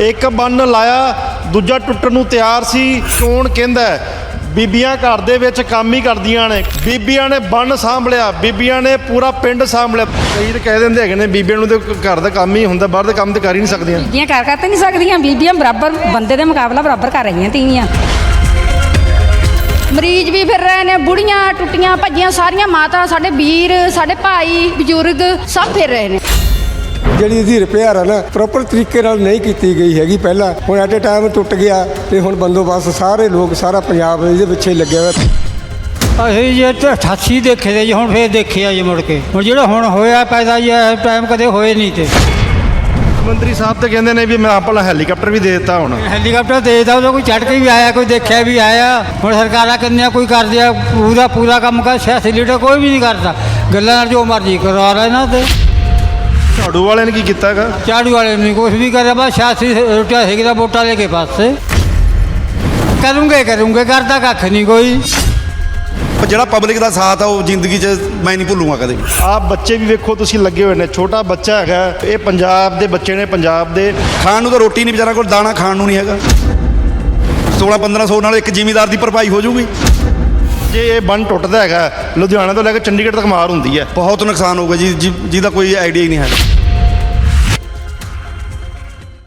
ਇੱਕ ਬੰਨ ਲਾਇਆ, ਦੂਜਾ ਟੁੱਟਣ ਨੂੰ ਤਿਆਰ ਸੀ। ਕੌਣ ਕਹਿੰਦਾ ਬੀਬੀਆਂ ਘਰ ਦੇ ਵਿੱਚ ਕੰਮ ਹੀ ਕਰਦੀਆਂ ਨੇ। ਬੀਬੀਆਂ ਨੇ ਬੰਨ ਸਾਂਭ ਲਿਆ ਬੀਬੀਆਂ ਨੇ ਪੂਰਾ ਪਿੰਡ ਸਾਂਭ ਲਿਆ ਕਈ ਤਾਂ ਕਹਿ ਦਿੰਦੇ ਹੈਗੇ ਨੇ, ਬੀਬੀਆਂ ਨੂੰ ਤੇ ਘਰ ਦਾ ਕੰਮ ਹੀ ਹੁੰਦਾ, ਬਾਹਰ ਦੇ ਕੰਮ ਤੇ ਕਰ ਹੀ ਨਹੀਂ ਸਕਦੀਆਂ। ਬੀਬੀਆਂ ਕਰ ਕਰ ਤਾਂ ਨਹੀਂ ਸਕਦੀਆਂ। ਬੀਬੀਆਂ ਬਰਾਬਰ, ਬੰਦੇ ਦੇ ਮੁਕਾਬਲਾ ਬਰਾਬਰ ਕਰ ਰਹੀਆਂ ਤੀਵੀਆਂ। ਮਰੀਜ਼ ਵੀ ਫਿਰ ਰਹੇ ਨੇ, ਬੁੜੀਆਂ ਟੁੱਟੀਆਂ, ਭੱਜੀਆਂ, ਸਾਰੀਆਂ ਮਾਤਾ, ਸਾਡੇ ਵੀਰ, ਸਾਡੇ ਭਾਈ, ਬਜ਼ੁਰਗ, ਸਭ ਫਿਰ ਰਹੇ ਨੇ। ਜਿਹੜੀ ਇਹਦੀ ਰਿਪੇਅਰ ਆ ਨਾ ਪ੍ਰੋਪਰ ਤਰੀਕੇ ਨਾਲ ਨਹੀਂ ਕੀਤੀ ਗਈ ਹੈਗੀ ਪਹਿਲਾਂ। ਹੁਣ ਐਟ ਅ ਟਾਈਮ ਟੁੱਟ ਗਿਆ ਤੇ ਹੁਣ ਬੰਦੋਬਸਤ ਸਾਰੇ ਲੋਕ ਸਾਰਾ ਪੰਜਾਬ ਇਹਦੇ ਪਿੱਛੇ ਲੱਗਿਆ ਹੋਇਆ। ਅਸੀਂ ਜੇ ਤਾਂ 88 ਦੇਖੇ ਤੇ ਜੀ ਹੁਣ ਫੇਰ ਦੇਖਿਆ ਜੀ ਮੁੜ ਕੇ। ਹੁਣ ਜਿਹੜਾ ਹੁਣ ਹੋਇਆ ਪੈਦਾ ਜੀ ਇਹ ਟਾਈਮ ਕਦੇ ਹੋਏ ਨਹੀਂ ਤੇ। ਮੰਤਰੀ ਸਾਹਿਬ ਤੇ ਕਹਿੰਦੇ ਨੇ ਵੀ ਮੈਂ ਆਪਣਾ ਹੈਲੀਕਾਪਟਰ ਵੀ ਦੇ ਦਿੱਤਾ ਹੁਣ। ਹੈਲੀਕਾਪਟਰ ਦੇ ਦਿੱਤਾ ਉਹਦਾ ਕੋਈ ਚੜ ਕੇ ਵੀ ਆਇਆ ਕੋਈ ਦੇਖਿਆ ਵੀ ਆਇਆ। ਹੁਣ ਸਰਕਾਰਾਂ ਕਿੰਨੀਆਂ ਕੋਈ ਕਰਦੀ ਆ ਪੂਰਾ ਪੂਰਾ ਕੰਮ ਕਰ ਸਿਆਸੀ ਲੀਡਰ ਕੋਈ ਵੀ ਨਹੀਂ ਕਰਦਾ। ਗੱਲਾਂ ਨਾਲ ਜੋ ਮਰਜ਼ੀ ਕਰਵਾ ਰਹੇ ਨਾ ਤੇ। ਝਾੜੂ ਵਾਲਿਆਂ ਨੇ ਕੀ ਕੀਤਾ ਹੈਗਾ? ਝਾੜੂ ਵਾਲੇ ਨੇ ਕੁਝ ਵੀ ਕਰਿਆ ਬਸ ਸਿਆਸੀ ਰੋਟਿਆ ਹੈਗੀ ਦਾ ਵੋਟਾਂ ਲੈ ਕੇ ਪਾਸੇ ਕਰੂੰਗੇ ਕਰੂੰਗੇ ਕਰਦਾ ਕੱਖ ਨਹੀਂ ਕੋਈ। ਪਰ ਜਿਹੜਾ ਪਬਲਿਕ ਦਾ ਸਾਥ ਆ ਉਹ ਜ਼ਿੰਦਗੀ 'ਚ ਮੈਂ ਨਹੀਂ ਭੁੱਲੂਗਾ ਕਦੇ ਵੀ। ਆਪ ਬੱਚੇ ਵੀ ਵੇਖੋ ਤੁਸੀਂ ਲੱਗੇ ਹੋਏ ਨੇ ਛੋਟਾ ਬੱਚਾ ਹੈਗਾ ਇਹ ਪੰਜਾਬ ਦੇ ਬੱਚੇ ਨੇ ਪੰਜਾਬ ਦੇ। ਖਾਣ ਨੂੰ ਤਾਂ ਰੋਟੀ ਨਹੀਂ ਵਿਚਾਰਾ ਕੋਲ ਦਾਣਾ ਖਾਣ ਨੂੰ ਨਹੀਂ ਹੈਗਾ। 16 1500 ਨਾਲ ਇੱਕ ਜ਼ਿਮੀਦਾਰ ਦੀ ਭਰਪਾਈ ਹੋ ਜਾਊਗੀ। ਜੇ ਇਹ ਬੰਨ ਟੁੱਟਦਾ ਹੈਗਾ ਲੁਧਿਆਣਾ ਤੋਂ ਲੈ ਕੇ ਚੰਡੀਗੜ੍ਹ ਤੱਕ ਮਾਰ ਹੁੰਦੀ ਹੈ। ਬਹੁਤ ਨੁਕਸਾਨ ਹੋਊਗਾ ਜੀ ਜਿ- ਜਿਹਦਾ ਕੋਈ ਆਈਡੀਆ ਹੀ ਨਹੀਂ ਹੈ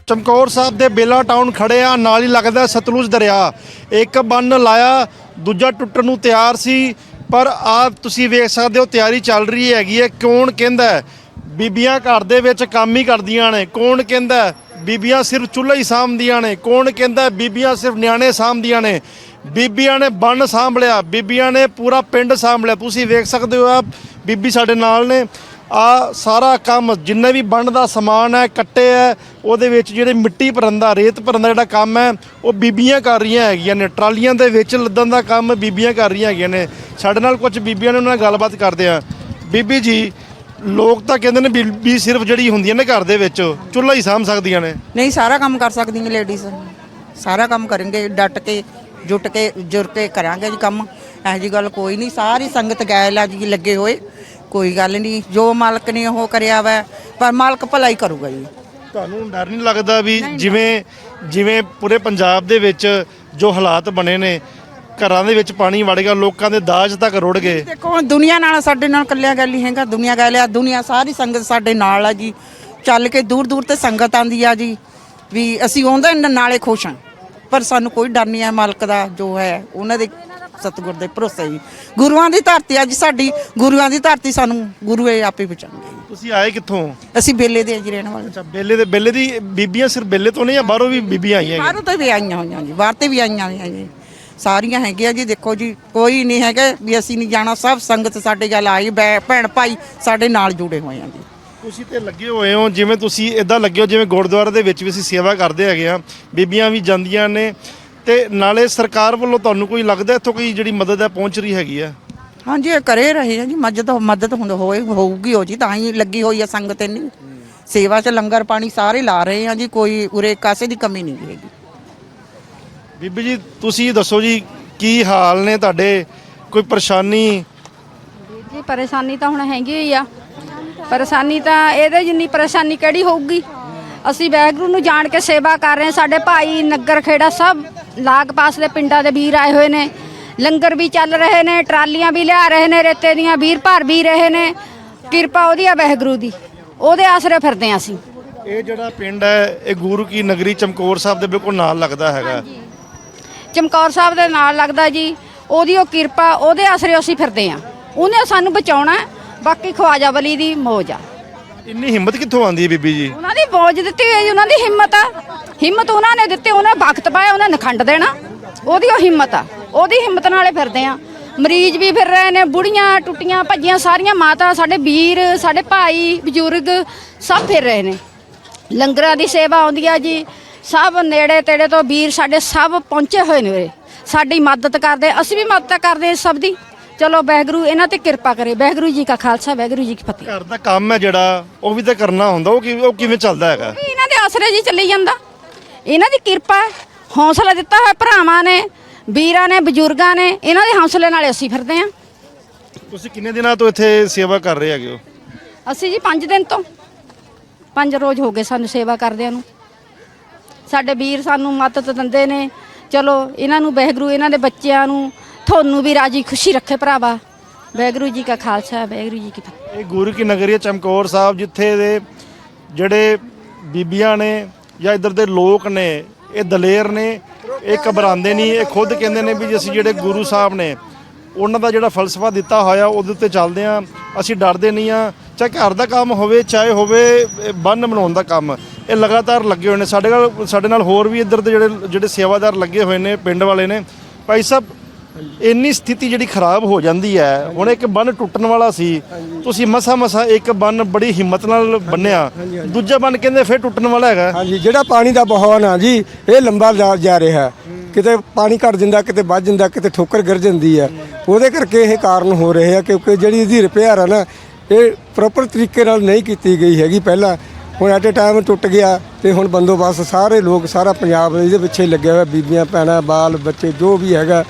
ਚਮਕੌਰ ਸਾਹਿਬ ਦੇ ਬੇਲਾ ਟਾਊਨ ਖੜੇ ਆ ਨਾਲ ਹੀ ਲੱਗਦਾ ਸਤਲੁਜ ਦਰਿਆ। ਇੱਕ ਬੰਨ ਲਾਇਆ ਦੂਜਾ ਟੁੱਟਣ ਨੂੰ ਤਿਆਰ ਸੀ ਪਰ ਆਪ ਤੁਸੀਂ ਵੇਖ ਸਕਦੇ ਹੋ ਤਿਆਰੀ ਚੱਲ ਰਹੀ ਹੈਗੀ ਹੈ। ਕੌਣ ਕਹਿੰਦਾ ਹੈ? ਬੀਬੀਆਂ ਘਰ ਦੇ ਵਿੱਚ ਕੰਮ ਹੀ ਕਰਦੀਆਂ ਨੇ। ਕੌਣ ਕਹਿੰਦਾ ਹੈ? ਬੀਬੀਆਂ ਸਿਰਫ ਚੁੱਲ੍ਹਾ ਹੀ ਸਾਂਭਦੀਆਂ ਨੇ। ਕੌਣ ਕਹਿੰਦਾ ਹੈ? ਬੀਬੀਆਂ ਸਿਰਫ ਨਿਆਣੇ ਸਾਂਭਦੀਆਂ ਨੇ। ਬੀਬੀਆਂ ਨੇ ਬੰਨ ਸਾਂਭ ਲਿਆ ਬੀਬੀਆਂ ਨੇ ਪੂਰਾ ਪਿੰਡ ਸਾਂਭ ਤੁਸੀਂ ਵੇਖ ਸਕਦੇ ਹੋ ਆ ਬੀਬੀ ਸਾਡੇ ਨਾਲ ਨੇ। ਆ ਸਾਰਾ ਕੰਮ, ਜਿੰਨੇ ਵੀ ਬੰਨ ਦਾ ਸਮਾਨ ਹੈ, ਕੱਟੇ ਹੈ, ਉਹਦੇ ਵਿੱਚ ਜਿਹੜੇ ਮਿੱਟੀ ਭਰਨ ਦਾ, ਰੇਤ ਭਰਨ ਦਾ ਜਿਹੜਾ ਕੰਮ ਹੈ, ਉਹ ਬੀਬੀਆਂ ਕਰ ਰਹੀਆਂ ਹੈਗੀਆਂ ਨੇ। ਟਰਾਲੀਆਂ ਦੇ ਵਿੱਚ ਲੱਦਣ ਦਾ ਕੰਮ ਬੀਬੀਆਂ ਕਰ ਰਹੀਆਂ ਹੈਗੀਆਂ ਨੇ। ਸਾਡੇ ਨਾਲ ਕੁਝ ਬੀਬੀਆਂ ਨੇ ਉਹਨਾਂ ਨਾਲ ਗੱਲਬਾਤ ਕਰਦੇ ਆ ਬੀਬੀ ਜੀ, ਲੋਕ ਤਾਂ ਕਹਿੰਦੇ ਨੇ ਬੀਬੀ ਸਿਰਫ ਜਿਹੜੀ ਹੁੰਦੀਆਂ ਨੇ ਘਰ ਦੇ ਵਿੱਚ, ਚੁੱਲ੍ਹਾ ਹੀ ਸਾਂਭ ਸਕਦੀਆਂ ਨੇ। ਨਹੀਂ, ਸਾਰਾ ਕੰਮ ਕਰ ਸਕਦੀਆਂ ਲੇਡੀਜ਼। ਸਾਰਾ ਕੰਮ ਕਰਨਗੇ, ਡਟ ਕੇ ਜੁਟ ਕੇ ਜੁਰ ਕੇ ਕਰਾਂਗੇ ਜੀ ਕੰਮ। ਇਹੋ ਜੀ ਗੱਲ ਕੋਈ ਨਹੀਂ। ਸਾਰੀ ਸੰਗਤ ਗੈਲ ਆ ਜੀ ਲੱਗੇ ਹੋਏ। ਕੋਈ ਗੱਲ ਨਹੀਂ। ਜੋ ਮਾਲਕ ਨੇ ਉਹ ਕਰਿਆ ਵਾ ਪਰ ਮਾਲਕ ਭਲਾਈ ਕਰੂਗਾ ਜੀ। ਤੁਹਾਨੂੰ ਡਰ ਨਹੀਂ ਲੱਗਦਾ ਵੀ ਜਿਵੇਂ ਜਿਵੇਂ ਪੂਰੇ ਪੰਜਾਬ ਦੇ ਵਿੱਚ ਜੋ ਹਾਲਾਤ ਬਣੇ ਨੇ ਘਰਾਂ ਦੇ ਵਿੱਚ ਪਾਣੀ ਵੜ ਗਿਆ ਲੋਕਾਂ ਦੇ ਦਾਜ ਤੱਕ ਰੁੜ ਗਏ। ਦੇਖੋ ਹੁਣ ਦੁਨੀਆ ਨਾਲ ਸਾਡੇ ਨਾਲ ਕੱਲਿਆ ਗੱਲ ਹੀ ਹੈਗਾ ਦੁਨੀਆ ਗੱਲ ਆ। ਦੁਨੀਆ ਸਾਰੀ ਸੰਗਤ ਸਾਡੇ ਨਾਲ ਆ ਜੀ। ਚੱਲ ਕੇ ਦੂਰ ਦੂਰ ਤੇ ਸੰਗਤ ਆਂਦੀ ਆ ਜੀ ਵੀ ਅਸੀਂ ਉਹਦੇ ਨਾਲੇ ਖੁਸ਼ ਹਾਂ। ਪਰ ਸਾਨੂੰ ਕੋਈ ਡਰ ਨਹੀਂ ਹੈ ਮਾਲਕ ਦਾ ਜੋ ਹੈ ਉਹਨਾਂ ਦੇ ਸਤਿਗੁਰ ਦੇ ਭਰੋਸੇ ਜੀ ਗੁਰੂਆਂ ਦੀ ਧਰਤੀ ਆ ਜੀ ਸਾਡੀ ਗੁਰੂਆਂ ਦੀ ਧਰਤੀ ਸਾਨੂੰ ਗੁਰੂ ਇਹ ਆਪੇ ਬਚਾਉਂਦੇ ਤੁਸੀਂ ਆਏ ਕਿੱਥੋਂ? ਅਸੀਂ ਬੇਲੇ ਦੇ ਆ ਜੀ ਰਹਿਣ ਵਾਲੇ। ਅੱਛਾ ਬੇਲੇ ਦੇ ਬੇਲੇ ਦੀ ਬੀਬੀਆਂ ਸਿਰਫ ਬੇਲੇ ਤੋਂ ਨਹੀਂ ਜਾਂ ਬਾਹਰੋਂ ਵੀ ਬੀਬੀਆਂ ਆਈਆਂ ਹੈਗੀਆਂ? ਬਾਹਰੋਂ ਤੋਂ ਵੀ ਆਈਆਂ ਹੋਈਆਂ ਜੀ ਬਾਹਰ ਤੇ ਵੀ ਆਈਆਂ ਹੋਈਆਂ ਜੀ। ਸਾਰੀਆਂ ਹੈਗੀਆਂ ਜੀ ਦੇਖੋ ਜੀ ਕੋਈ ਨਹੀਂ ਹੈਗਾ ਵੀ ਅਸੀਂ ਨਹੀਂ ਜਾਣਾ ਸਭ ਸੰਗਤ ਸਾਡੇ ਗੱਲ ਆਈ ਬੈ- ਭੈਣ ਭਾਈ ਸਾਡੇ ਨਾਲ ਜੁੜੇ ਹੋਏ ਆ ਜੀ। ਤੁਸੀਂ ਤੇ ਲੱਗੇ ਹੋਏ ਹੋ ਜਿਵੇਂ ਤੁਸੀਂ ਇਦਾਂ ਲੱਗੇ ਹੋ ਜਿਵੇਂ ਗੁਰਦੁਆਰੇ ਦੇ ਵਿੱਚ ਵੀ ਅਸੀਂ ਸੇਵਾ ਕਰਦੇ ਹੈਗੇ ਆ ਬੀਬੀਆਂ ਵੀ ਜਾਂਦੀਆਂ ਨੇ ਤੇ ਨਾਲੇ ਸਰਕਾਰ ਵੱਲੋਂ ਤੁਹਾਨੂੰ ਕੋਈ ਲੱਗਦਾ ਇੱਥੋਂ ਕੋਈ ਜਿਹੜੀ ਮਦਦ ਹੈ ਪਹੁੰਚ ਰਹੀ ਹੈਗੀ ਆ ਹਾਂਜੀ ਇਹ ਕਰੇ ਰਹੇ ਆ ਜੀ ਮਦਦ ਮਦਦ ਹੁੰਦ ਹੋਏ ਹੋਊਗੀ ਹੋ ਜੀ ਤਾਂ ਹੀ ਲੱਗੀ ਹੋਈ ਆ ਸੰਗਤ ਇੰਨੀ। ਸੇਵਾ 'ਚ ਲੰਗਰ ਪਾਣੀ ਸਾਰੇ ਲਾ ਰਹੇ ਆ ਜੀ ਕੋਈ ਉਰੇ ਕਾਸੇ ਦੀ ਕਮੀ ਨਹੀਂ ਹੈਗੀ। ਬੀਬੀ ਜੀ ਤੁਸੀਂ ਦੱਸੋ ਜੀ ਕੀ ਹਾਲ ਨੇ ਤੁਹਾਡੇ? ਕੋਈ ਪਰੇਸ਼ਾਨੀ? ਜੀ ਪਰੇਸ਼ਾਨੀ ਤਾਂ ਹੁਣ ਹੈਗੀ ਹੀ ਆ। ਪਰੇਸ਼ਾਨੀ ਤਾਂ ਇਹਦੇ ਜਿੰਨੀ ਪਰੇਸ਼ਾਨੀ ਕਿਹੜੀ ਹੋਊਗੀ? ਅਸੀਂ ਵਾਹਿਗੁਰੂ ਨੂੰ ਜਾਣ ਕੇ ਸੇਵਾ ਕਰ ਰਹੇ ਹਾਂ। ਸਾਡੇ ਭਾਈ ਨਗਰ ਖੇੜਾ ਸਭ ਲਾਗ ਪਾਸ ਦੇ ਪਿੰਡਾਂ ਦੇ ਵੀਰ ਆਏ ਹੋਏ ਨੇ। ਲੰਗਰ ਵੀ ਚੱਲ ਰਹੇ ਨੇ ਟਰਾਲੀਆਂ ਵੀ ਲਿਆ ਰਹੇ ਨੇ ਰੇਤੇ ਦੀਆਂ ਵੀਰ ਭਰ ਵੀ ਰਹੇ ਨੇ। ਕਿਰਪਾ ਉਹਦੀ ਆ ਵਾਹਿਗੁਰੂ ਦੀ। ਉਹਦੇ ਆਸਰੇ ਫਿਰਦੇ ਹਾਂ ਅਸੀਂ। ਇਹ ਜਿਹੜਾ ਪਿੰਡ ਹੈ ਇਹ ਗੁਰੂ ਕੀ ਨਗਰੀ ਚਮਕੌਰ ਸਾਹਿਬ ਦੇ ਬਿਲਕੁਲ ਨਾਲ ਲੱਗਦਾ ਹੈਗਾ। ਚਮਕੌਰ ਸਾਹਿਬ ਦੇ ਨਾਲ ਲੱਗਦਾ ਜੀ। ਉਹਦੀ ਉਹ ਕਿਰਪਾ ਉਹਦੇ ਆਸਰੇ ਅਸੀਂ ਫਿਰਦੇ ਹਾਂ। ਉਹਨੇ ਸਾਨੂੰ ਬਚਾਉਣਾ ਬਾਕੀ ਖਵਾਜਾ ਵਲੀ ਦੀ ਮੌਜ ਆ। ਇੰਨੀ ਹਿੰਮਤ ਕਿੱਥੋਂ ਆਉਂਦੀ ਹੈ ਬੀਬੀ ਜੀ? ਉਹਨਾਂ ਦੀ ਫੌਜ ਦਿੱਤੀ ਹੋਈ ਹੈ ਜੀ, ਉਹਨਾਂ ਦੀ ਹਿੰਮਤ ਆ। ਹਿੰਮਤ ਉਹਨਾਂ ਨੇ ਦਿੱਤੀ ਉਹਨੇ ਵਕਤ ਪਾਇਆ ਉਹਨੇ ਨਖੰਡ ਦੇਣਾ। ਉਹਦੀ ਉਹ ਹਿੰਮਤ ਆ। ਉਹਦੀ ਹਿੰਮਤ ਨਾਲੇ ਫਿਰਦੇ ਆ। ਮਰੀਜ਼ ਵੀ ਫਿਰ ਰਹੇ ਨੇ ਬੁੜੀਆਂ ਟੁੱਟੀਆਂ ਭੱਜੀਆਂ ਸਾਰੀਆਂ ਮਾਤਾ ਸਾਡੇ ਵੀਰ ਸਾਡੇ ਭਾਈ ਬਜ਼ੁਰਗ ਸਭ ਫਿਰ ਰਹੇ ਨੇ। ਲੰਗਰਾਂ ਦੀ ਸੇਵਾ ਆਉਂਦੀ ਆ ਜੀ। ਸਭ ਨੇੜੇ ਤੇੜੇ ਤੋਂ ਵੀਰ ਸਾਡੇ ਸਭ ਪਹੁੰਚੇ ਹੋਏ ਨੇ ਉਰੇ। ਸਾਡੀ ਮਦਦ ਕਰਦੇ ਅਸੀਂ ਵੀ ਮਦਦ ਕਰਦੇ ਸਭ ਦੀ। ਚਲੋ ਵਾਹਿਗੁਰੂ ਇਹਨਾਂ ਤੇ ਕਿਰਪਾ ਕਰੇ। ਵਾਹਿਗੁਰੂ ਜੀ ਕਾ ਖਾਲਸਾ ਵਾਹਿਗੁਰੂ ਜੀ ਕੀ ਫਤਿਹ। ਘਰ ਦਾ ਕੰਮ ਹੈ ਜਿਹੜਾ ਉਹ ਵੀ ਤਾਂ ਕਰਨਾ ਹੁੰਦਾ ਉਹ ਕਿਵੇਂ ਉਹ ਕਿਵੇਂ ਚੱਲਦਾ ਹੈਗਾ? ਇਹਨਾਂ ਦੇ ਆਸਰੇ ਜੀ ਚੱਲੀ ਜਾਂਦਾ। ਇਹਨਾਂ ਦੀ ਕਿਰਪਾ ਹੈ। ਹੌਸਲਾ ਦਿੱਤਾ ਹੋਇਆ ਭਰਾਵਾਂ ਨੇ ਵੀਰਾਂ ਨੇ ਬਜ਼ੁਰਗਾਂ ਨੇ ਇਹਨਾਂ ਦੇ ਹੌਸਲੇ ਨਾਲ ਅਸੀਂ ਫਿਰਦੇ ਆਂ ਤੁਸੀਂ ਕਿੰਨੇ ਦਿਨਾਂ ਤੋਂ ਇੱਥੇ ਸੇਵਾ ਕਰ ਰਹੇ ਹੈਗੇ ਹੋ? ਅਸੀਂ ਜੀ 5 ਦਿਨ ਤੋਂ। 5 ਰੋਜ਼ ਹੋ ਗਏ ਸਾਨੂੰ ਸੇਵਾ ਕਰਦਿਆਂ ਨੂੰ। ਸਾਡੇ ਵੀਰ ਸਾਨੂੰ ਮਦਦ ਦਿੰਦੇ ਨੇ। ਚਲੋ ਇਹਨਾਂ ਨੂੰ ਵਾਹਿਗੁਰੂ ਇਹਨਾਂ ਦੇ ਬੱਚਿਆਂ ਨੂੰ ਤੁਹਾਨੂੰ ਵੀ ਰਾਜੀ ਖੁਸ਼ੀ ਰੱਖੇ ਭਰਾਵਾ। ਵਾਹਿਗੁਰੂ ਜੀ ਕਾ ਖਾਲਸਾ, ਵਾਹਿਗੁਰੂ ਜੀ ਕੀ ਫਤਿਹ। ਇਹ ਗੁਰੂ ਕੀ ਨਗਰੀ ਹੈ ਚਮਕੌਰ ਸਾਹਿਬ, ਜਿੱਥੇ ਦੇ ਜਿਹੜੇ ਬੀਬੀਆਂ ਨੇ ਜਾਂ ਇੱਧਰ ਦੇ ਲੋਕ ਨੇ, ਇਹ ਦਲੇਰ ਨੇ, ਇਹ ਘਬਰਾਉਂਦੇ ਨਹੀਂ, ਇਹ ਖੁਦ ਕਹਿੰਦੇ ਨੇ ਵੀ ਜੇ ਅਸੀਂ ਜਿਹੜੇ ਗੁਰੂ ਸਾਹਿਬ ਨੇ, ਉਹਨਾਂ ਦਾ ਜਿਹੜਾ ਫਲਸਫਾ ਦਿੱਤਾ ਹੋਇਆ, ਉਹਦੇ ਉੱਤੇ ਚੱਲਦੇ ਆ ਅਸੀਂ ਡਰਦੇ ਨਹੀਂ ਆ ਚਾਹੇ ਘਰ ਦਾ ਕੰਮ ਹੋਵੇ, ਚਾਹੇ ਹੋਵੇ ਬੰਨ ਬਣਾਉਣ ਦਾ ਕੰਮ, ਇਹ ਲਗਾਤਾਰ ਲੱਗੇ ਹੋਏ ਨੇ। ਸਾਡੇ ਨਾਲ ਸਾਡੇ ਨਾਲ ਹੋਰ ਵੀ ਇੱਧਰ ਦੇ ਜਿਹੜੇ ਜਿਹੜੇ ਸੇਵਾਦਾਰ ਲੱਗੇ ਹੋਏ ਨੇ, ਪਿੰਡ ਵਾਲੇ ਨੇ, ਭਾਈ ਸਾਹਿਬ ਇੰਨੀ ਸਥਿਤੀ ਜਿਹੜੀ ਖਰਾਬ ਹੋ ਜਾਂਦੀ ਹੈ, ਹੁਣ ਇੱਕ ਬੰਨ ਟੁੱਟਣ ਵਾਲਾ ਸੀ, ਤੁਸੀਂ ਮਸਾ ਮਸਾ ਇੱਕ ਬੰਨ ਬੜੀ ਹਿੰਮਤ ਨਾਲ ਬੰਨਿਆ, ਦੂਜਾ ਬੰਨ ਕਹਿੰਦੇ ਫਿਰ ਟੁੱਟਣ ਵਾਲਾ ਹੈਗਾ। ਹਾਂਜੀ, ਜਿਹੜਾ ਪਾਣੀ ਦਾ ਬਹਾਅ ਨਾ ਜੀ, ਇਹ ਲੰਬਾ ਜਾ- ਰਿਹਾ। ਕਿਤੇ ਪਾਣੀ ਘਟ ਜਾਂਦਾ, ਕਿਤੇ ਵੱਧ ਜਾਂਦਾ, ਕਿਤੇ ਠੋਕਰ ਗਿਰ ਜਾਂਦੀ ਹੈ। ਉਹਦੇ ਕਰਕੇ ਇਹ ਕਾਰਨ ਹੋ ਰਹੇ ਆ, ਕਿਉਂਕਿ ਜਿਹੜੀ ਇਹਦੀ ਰਿਪੇਅਰ ਆ ਨਾ, ਇਹ ਪ੍ਰੋਪਰ ਤਰੀਕੇ ਨਾਲ ਨਹੀਂ ਕੀਤੀ ਗਈ ਹੈਗੀ ਪਹਿਲਾਂ। ਹੁਣ ਐਟ ਅ ਟਾਈਮ ਟੁੱਟ ਗਿਆ ਤੇ ਹੁਣ ਬੰਦੋਬਸਤ ਸਾਰੇ ਲੋਕ, ਸਾਰਾ ਪੰਜਾਬ ਇਹਦੇ ਪਿੱਛੇ ਲੱਗਿਆ ਹੋਇਆ, ਬੀਬੀਆਂ, ਭੈਣਾਂ, ਬਾਲ, ਬੱਚੇ, ਜੋ ਵੀ ਹੈਗਾ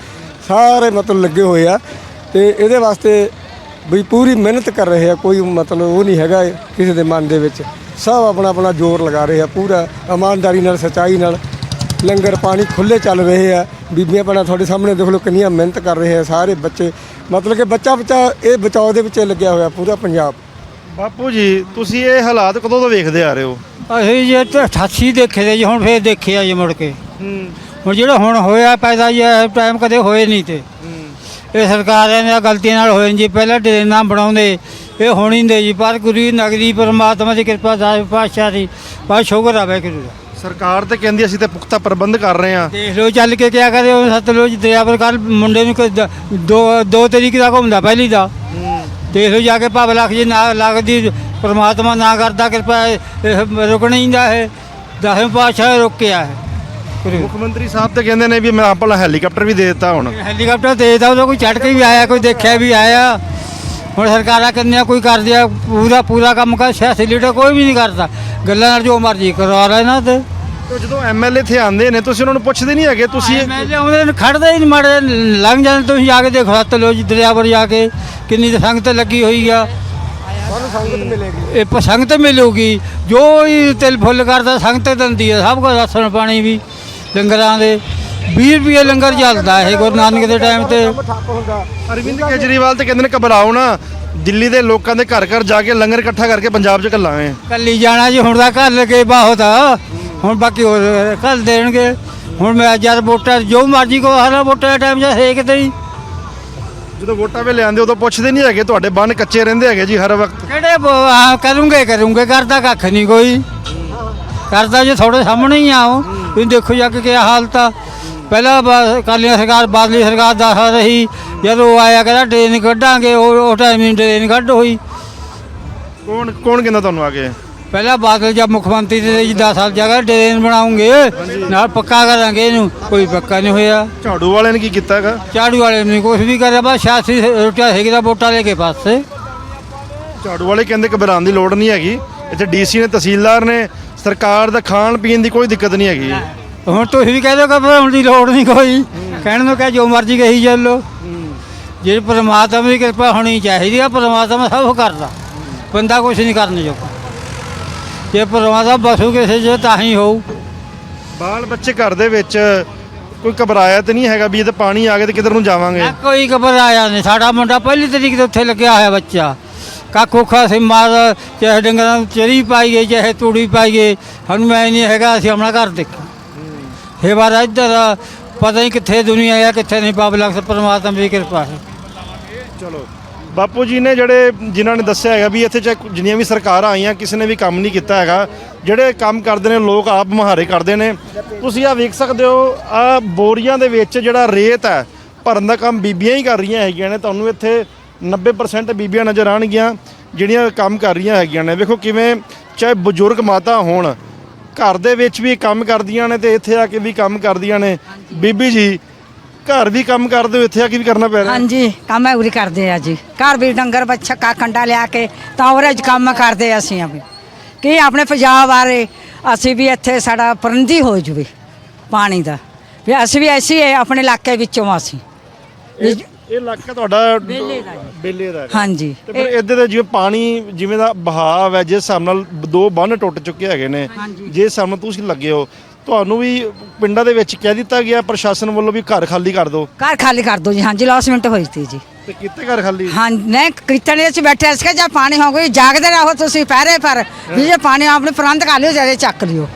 ਸਾਰੇ ਮਤਲਬ ਲੱਗੇ ਹੋਏ ਆ ਤੇ ਇਹਦੇ ਵਾਸਤੇ ਵੀ ਪੂਰੀ ਮਿਹਨਤ ਕਰ ਰਹੇ ਆ ਕੋਈ ਮਤਲਬ ਉਹ ਨਹੀਂ ਹੈਗਾ ਕਿਸੇ ਦੇ ਮਨ ਦੇ ਵਿੱਚ। ਸਭ ਆਪਣਾ ਆਪਣਾ ਜ਼ੋਰ ਲਗਾ ਰਹੇ ਆ ਪੂਰਾ ਇਮਾਨਦਾਰੀ ਨਾਲ ਸਚਾਈ ਨਾਲ। ਲੰਗਰ ਪਾਣੀ ਖੁੱਲੇ ਚੱਲ ਰਹੇ ਆ ਬੀਬੀਆਂ ਭੈਣਾਂ ਤੁਹਾਡੇ ਸਾਹਮਣੇ ਦੇਖ ਲਓ ਕਿੰਨੀਆਂ ਮਿਹਨਤ ਕਰ ਰਹੇ ਆ ਸਾਰੇ ਬੱਚੇ। ਮਤਲਬ ਕਿ ਬੱਚਾ ਬੱਚਾ ਇਹ ਬਚਾਓ ਦੇ ਵਿੱਚ ਲੱਗਿਆ ਹੋਇਆ ਪੂਰਾ ਪੰਜਾਬ। ਬਾਪੂ ਜੀ ਤੁਸੀਂ ਇਹ ਹਾਲਾਤ ਕਦੋਂ ਤੋਂ ਵੇਖਦੇ ਆ ਰਹੇ ਹੋ? ਅਸੀਂ ਜੇ 88 ਦੇਖੇ ਤੇ ਜੀ ਹੁਣ ਫੇਰ ਦੇਖੇ ਆ ਜੀ ਮੁੜ ਕੇ। ਹੂੰ। ਹੁਣ ਜਿਹੜਾ ਹੁਣ ਹੋਇਆ ਪੈਦਾ ਇਹ ਟਾਈਮ ਕਦੇ ਹੋਏ ਨਹੀਂ ਤੇ। ਇਹ ਸਰਕਾਰਾਂ ਦੀਆਂ ਗਲਤੀਆਂ ਨਾਲ ਹੋਏ ਜੀ ਪਹਿਲਾਂ ਟ੍ਰੇਨਾਂ ਬਣਾਉਂਦੇ ਇਹ ਹੋਣੀ ਹੁੰਦੇ ਜੀ। ਪਰ ਗੁਰੂ ਨਗਰੀ ਪਰਮਾਤਮਾ ਦੀ ਕਿਰਪਾ ਸਾਹਿਬ ਪਾਤਸ਼ਾਹ ਦੀ ਬਸ ਸ਼ੁਕਰ ਆ ਵਾਹਿਗੁਰੂ ਦਾ। ਸਰਕਾਰ ਤੇ ਕਹਿੰਦੀ ਅਸੀਂ ਤੇ ਪੁਖਤਾ ਪ੍ਰਬੰਧ ਕਰ ਰਹੇ ਆ ਦੇਖ ਲਓ ਚੱਲ ਕੇ ਕਿਆ ਕਰੇ ਉਹ ਸਤਲੁਜ ਦਰਿਆ ਪਰ ਕੱਲ ਮੁੰਡੇ ਨੂੰ ਕੋਈ ਦ- ਦੋ ਦੋ ਤਰੀਕ ਦਾ ਘੁੰਮਦਾ ਪਹਿਲੀ ਦਾ। ਦੇਖ ਲਓ ਜਾ ਕੇ ਭਵ ਲੱਖ ਜੀ ਨਾ ਲੱਗਦੀ ਪ੍ਰਮਾਤਮਾ ਨਾ ਕਰਦਾ ਕਿਰਪਾ ਇਹ ਰੁਕਣਾ ਹੀ ਦਾ ਹੈ ਦਸਵੇਂ ਪਾਤਸ਼ਾਹ ਰੁਕਿਆ ਹੈ। ਮੁੱਖ ਮੰਤਰੀ ਸਾਹਿਬ ਤੇ ਕਹਿੰਦੇ ਨੇ ਵੀ ਮੈਂ ਆਪਣਾ ਹੈਲੀਕਾਪਟਰ ਵੀ ਦੇ ਦਿੱਤਾ ਹੁਣ। ਹੈਲੀਕਾਪਟਰ ਦੇਦਾ ਉਹਦਾ ਕੋਈ ਚੜ ਕੇ ਵੀ ਆਇਆ ਕੋਈ ਦੇਖਿਆ ਵੀ ਆਇਆ। ਹੁਣ ਸਰਕਾਰਾਂ ਕਿੰਨੀਆਂ ਕੋਈ ਕਰਦੀ ਆ ਪੂਰਾ ਪੂਰਾ ਕੰਮ ਕਰ ਸਿਆਸੀ ਲੀਡਰ ਕੋਈ ਵੀ ਨਹੀਂ ਕਰਦਾ। ਗੱਲਾਂ ਨਾਲ ਜੋ ਮਰਜ਼ੀ ਕਰਵਾ ਲੈਣਾ ਤੇ। ਤੇ ਜਦੋਂ ਐਮਐਲਏ ਇੱਥੇ ਆਉਂਦੇ ਨੇ ਤੁਸੀਂ ਉਹਨਾਂ ਨੂੰ ਪੁੱਛਦੇ ਨਹੀਂ ਹੈਗੇ ਤੁਸੀਂ ਮੈਂ ਆਉਂਦੇ ਨੇ ਖੜਦੇ ਹੀ ਨਹੀਂ ਮਾੜੇ ਲੰਘ ਜਾਂਦੇ ਤੁਸੀਂ ਜਾ ਕੇ ਦੇਖੋ ਹੱਥ ਲੋ ਜੀ ਦਰਿਆ ਪਰ ਜਾ ਕੇ ਕਿੰਨੀ ਸੰਗਤ ਲੱਗੀ ਹੋਈ ਆ। ਸੰਗਤ ਮਿਲੇਗੀ। ਇਹ ਸੰਗਤ ਮਿਲੂਗੀ। ਜੋ ਹੀ ਤਿਲ ਫੁੱਲ ਕਰਦਾ ਸੰਗਤ ਦਿੰਦੀ ਹੈ ਸਭ ਕੁਝ ਰਾਸ਼ਨ ਪਾਣੀ ਵੀ। ਲੰਗਰਾਂ ਦੇ 20 ਰੁਪਏ ਲੰਗਰ ਚੱਲਦਾ ਇਹ ਗੁਰੂ ਨਾਨਕ ਦੇ ਟਾਈਮ ਤੇ। ਅਰਵਿੰਦ ਕੇਜਰੀਵਾਲ ਤੇ ਕਹਿੰਦੇ ਨੇ ਘਬਰਾਓ ਨਾ ਦਿੱਲੀ ਦੇ ਲੋਕਾਂ ਦੇ ਘਰ ਘਰ ਜਾ ਕੇ ਲੰਗਰ ਇਕੱਠਾ ਕਰਕੇ ਪੰਜਾਬ 'ਚ ਘੱਲਾਂਗੇ ਕੱਲੀ ਜਾਣਾ ਜੀ ਹੁਣ ਦਾ ਘਰ ਲਗੇ ਬਹੁਤ ਹੁਣ ਬਾਕੀ ਹੋਰ ਕੱਲ ਦੇਣਗੇ। ਹੁਣ ਮੈਂ ਜਦ ਵੋਟਾਂ ਜੋ ਮਰਜ਼ੀ ਕੋ ਹਰ ਵੋਟਾਂ ਦਾ ਟਾਈਮ ਜਾਂ ਹੈ ਕਿਤੇ ਹੀ। ਜਦੋਂ ਵੋਟਾਂ ਵੇਲੇ ਆਉਂਦੇ ਉਦੋਂ ਪੁੱਛਦੇ ਨਹੀਂ ਹੈਗੇ ਤੁਹਾਡੇ ਬੰਨ ਕੱਚੇ ਰਹਿੰਦੇ ਹੈਗੇ ਜੀ ਹਰ ਵਕਤ। ਕਿਹੜੇ ਬ- ਕਰੂੰਗੇ ਕਰੂੰਗੇ ਕਰਦਾ ਕੱਖ ਨਹੀਂ ਕੋਈ। ਕਰਦਾ ਜੇ ਤੁਹਾਡੇ ਸਾਹਮਣੇ ਹੀ ਆਓ ਤੁਸੀਂ ਦੇਖੋ ਜਾ ਕੇ ਕੀ ਹਾਲਤ ਆ ਪਹਿਲਾਂ ਅਕਾਲੀ ਸਰਕਾਰ ਬਾਦਲੀ ਸਰਕਾਰ ਦੱਸ ਰਹੀ। ਜਦੋਂ ਆਇਆ ਕਹਿੰਦਾ ਟ੍ਰੇਨ ਕੱਢਾਂਗੇ ਉਹ ਟਾਈਮ ਹੀ ਟ੍ਰੇਨ ਕੱਢ ਹੋਈ। ਕੌਣ ਕੌਣ ਕਹਿੰਦਾ ਤੁਹਾਨੂੰ ਆ ਕੇ? ਪਹਿਲਾਂ ਬਾਦਲ ਜਦ ਮੁੱਖ ਮੰਤਰੀ ਤੇ ਜੀ 10 ਸਾਲ ਜਗ੍ਹਾ ਟ੍ਰੇਨ ਬਣਾਉਂਗੇ। ਨਾਲ ਪੱਕਾ ਕਰਾਂਗੇ ਇਹਨੂੰ ਕੋਈ ਪੱਕਾ ਨਹੀਂ ਹੋਇਆ। ਝਾੜੂ ਵਾਲਿਆਂ ਨੇ ਕੀ ਕੀਤਾ ਹੈਗਾ? ਝਾੜੂ ਵਾਲੇ ਨੇ ਕੁਝ ਵੀ ਕਰਿਆ ਬਸ ਸਿਆਸੀ ਰੋਟੀਆਂ ਹੈਗੀ ਦਾ ਵੋਟਾਂ ਲੈ ਕੇ ਪਾਸੇ। ਝਾੜੂ ਵਾਲੇ ਕਹਿੰਦੇ ਘਬਰਾਉਣ ਦੀ ਲੋੜ ਨਹੀਂ ਹੈਗੀ। ਇੱਥੇ ਡੀਸੀ ਨੇ ਤਹਿਸੀਲਦਾਰ ਨੇ ਸਰਕਾਰ ਦਾ ਖਾਣ ਪੀਣ ਦੀ ਕੋਈ ਦਿੱਕਤ ਨਹੀਂ ਹੈਗੀ। ਹੁਣ ਤੁਸੀਂ ਵੀ ਕਹਿ ਦਿਓ ਘਬਰਾਉਣ ਦੀ ਲੋੜ ਨਹੀਂ ਕੋਈ। ਕਹਿਣ ਨੂੰ ਕਹੇ ਜੋ ਮਰਜ਼ੀ ਕਹੀ ਚੱਲੋ। ਜੇ ਪ੍ਰਮਾਤਮਾ ਦੀ ਕਿਰਪਾ ਹੋਣੀ ਚਾਹੀਦੀ ਆ ਪ੍ਰਮਾਤਮਾ ਸਭ ਕਰਦਾ। ਬੰਦਾ ਕੁਝ ਨਹੀਂ ਕਰਨ ਜੋਗਾ। ਜੇ ਪ੍ਰਮਾਤਮਾ ਬਸੂ ਕਿਸੇ ਜੇ ਤਾਂ ਹੀ ਹੋਊ। ਬਾਲ ਬੱਚੇ ਘਰ ਦੇ ਵਿੱਚ ਕੋਈ ਘਬਰਾਇਆ ਤੇ ਨਹੀਂ ਹੈਗਾ ਵੀ ਇਹ ਤਾਂ ਪਾਣੀ ਆ ਗਿਆ ਤੇ ਕਿੱਧਰ ਨੂੰ ਜਾਵਾਂਗੇ? ਕੋਈ ਘਬਰਾਇਆ ਨਹੀਂ। ਸਾਡਾ ਮੁੰਡਾ ਪਹਿਲੀ ਤਰੀਕ ਤੋਂ ਉੱਥੇ ਲੱਗਿਆ ਹੋਇਆ ਬੱਚਾ। ਕਾਕੂ ਖਾਸੀ ਮਾਰ ਚਾਹੇ ਡੰਗਰਾਂ ਨੂੰ ਚਰੀ ਪਾਈਏ ਚਾਹੇ ਤੂੜੀ ਪਾਈਏ ਸਾਨੂੰ ਮੈਂ ਨਹੀਂ ਹੈਗਾ, ਅਸੀਂ ਆਪਣਾ ਘਰ ਦੇਖਾਂ। ਇਹ ਵਾਰ ਇੱਧਰ ਪਤਾ ਨਹੀਂ ਕਿੱਥੇ ਦੁਨੀਆ ਆ, ਕਿੱਥੇ ਨਹੀਂ ਪਬਲਿਕ ਪਰਮਾਤਮਾ ਦੀ ਕਿਰਪਾ ਹੈ। ਚਲੋ, ਬਾਪੂ ਜੀ ਨੇ ਜਿਹੜੇ, ਜਿਨ੍ਹਾਂ ਨੇ ਦੱਸਿਆ ਹੈਗਾ ਵੀ ਇੱਥੇ ਚਾਹੇ ਜਿੰਨੀਆਂ ਵੀ ਸਰਕਾਰਾਂ ਆਈਆਂ, ਕਿਸੇ ਨੇ ਵੀ ਕੰਮ ਨਹੀਂ ਕੀਤਾ ਹੈਗਾ, ਜਿਹੜੇ ਕੰਮ ਕਰਦੇ ਨੇ, ਲੋਕ ਆਪ ਮੁਹਾਰੇ ਕਰਦੇ ਨੇ। ਤੁਸੀਂ ਆ ਵੇਖ ਸਕਦੇ ਹੋ ਆ ਬੋਰੀਆਂ ਦੇ ਵਿੱਚ ਜਿਹੜਾ ਰੇਤ ਹੈ, ਭਰਨ ਦਾ ਕੰਮ ਬੀਬੀਆਂ ਹੀ ਕਰ ਰਹੀਆਂ ਹੈਗੀਆਂ ਨੇ, ਤੁਹਾਨੂੰ ਇੱਥੇ 90% ਬੀਬੀਆਂ ਨਜ਼ਰ ਆਣਗੀਆਂ ਜਿਹੜੀਆਂ ਕੰਮ ਕਰ ਰਹੀਆਂ ਹੈਗੀਆਂ ਨੇ। ਵੇਖੋ ਕਿਵੇਂ ਚਾਹੇ ਬਜ਼ੁਰਗ ਮਾਤਾ ਹੋਣ ਘਰ ਦੇ ਵਿੱਚ ਵੀ ਕੰਮ ਕਰਦੀਆਂ ਨੇ ਤੇ ਇੱਥੇ ਆ ਕੇ ਵੀ ਕੰਮ ਕਰਦੀਆਂ ਨੇ। ਬੀਬੀ ਜੀ ਘਰ ਵੀ ਕੰਮ ਕਰਦੇ ਹੋ ਇੱਥੇ ਆ ਕੇ ਵੀ ਕਰਨਾ ਪੈ ਰਿਹਾ? ਹਾਂਜੀ ਕੰਮ ਹੈ ਉਰੀ ਕਰਦੇ ਆ ਜੀ। ਘਰ ਵੀ ਡੰਗਰ ਬੱਚਾ ਕਾ ਕੰਡਾ ਲਿਆ ਕੇ ਤਾਂ ਉਹਦੇ 'ਚ ਕੰਮ ਕਰਦੇ ਅਸੀਂ ਆ ਵੀ। ਕਿ ਆਪਣੇ ਪੰਜਾਬ ਬਾਰੇ ਅਸੀਂ ਵੀ ਇੱਥੇ ਸਾਡਾ ਪ੍ਰਬੰਧੀ ਹੋ ਜੂਵੇ ਪਾਣੀ ਦਾ। ਵੀ ਅਸੀਂ ਵੀ ਐਸੀ ਹੈ ਆਪਣੇ ਇਲਾਕੇ ਵਿੱਚੋਂ ਅਸੀਂ। ਇਹ ਇਲਾਕਾ ਤੁਹਾਡਾ ਬੇਲੇ ਦਾ ਹੈਗਾ। ਹਾਂਜੀ। ਤੇ ਫਿਰ ਇੱਧਰ ਦੇ ਜਿਵੇਂ ਪਾਣੀ ਜਿਵੇਂ ਦਾ ਬਹਾਵ ਹੈ ਜਿਸ ਹਿਸਾਬ ਨਾਲ ਦੋ ਬੰਨ ਟੁੱਟ ਚੁੱਕੇ ਹੈਗੇ ਨੇ ਜਿਸ ਹਿਸਾਬ ਨਾਲ ਤੁਸੀਂ ਲੱਗੇ ਹੋ ਤੁਹਾਨੂੰ ਵੀ ਪਿੰਡਾਂ ਦੇ ਵਿੱਚ ਕਹਿ ਦਿੱਤਾ ਗਿਆ ਪ੍ਰਸ਼ਾਸਨ ਵੱਲੋਂ ਵੀ ਘਰ ਖਾਲੀ ਕਰ ਦਿਓ। ਘਰ ਖਾਲੀ ਕਰ ਦੋ ਜੀ। ਹਾਂਜੀ ਲੌਸਮੈਂਟ ਹੋਈ ਸੀ ਜੀ। ਤੇ ਕਿੱਥੇ ਘਰ ਖਾਲੀ? ਹਾਂ ਨਹੀਂ ਕੀਰਤਨ ਵਿੱਚ ਬੈਠੇ ਸੀ ਕਿ ਜਦ ਪਾਣੀ ਹੋ ਗਈ ਜਾਗਦੇ ਰਹੋ ਤੁਸੀਂ ਪਹਿਰੇ ਪਰ। ਵੀ ਜੇ ਪਾਣੀ ਆਪਣੇ ਪ੍ਰਬੰਧ ਕਰ ਲਿਓ ਜਿਹੜੇ ਚੱਕ ਲਿਓ।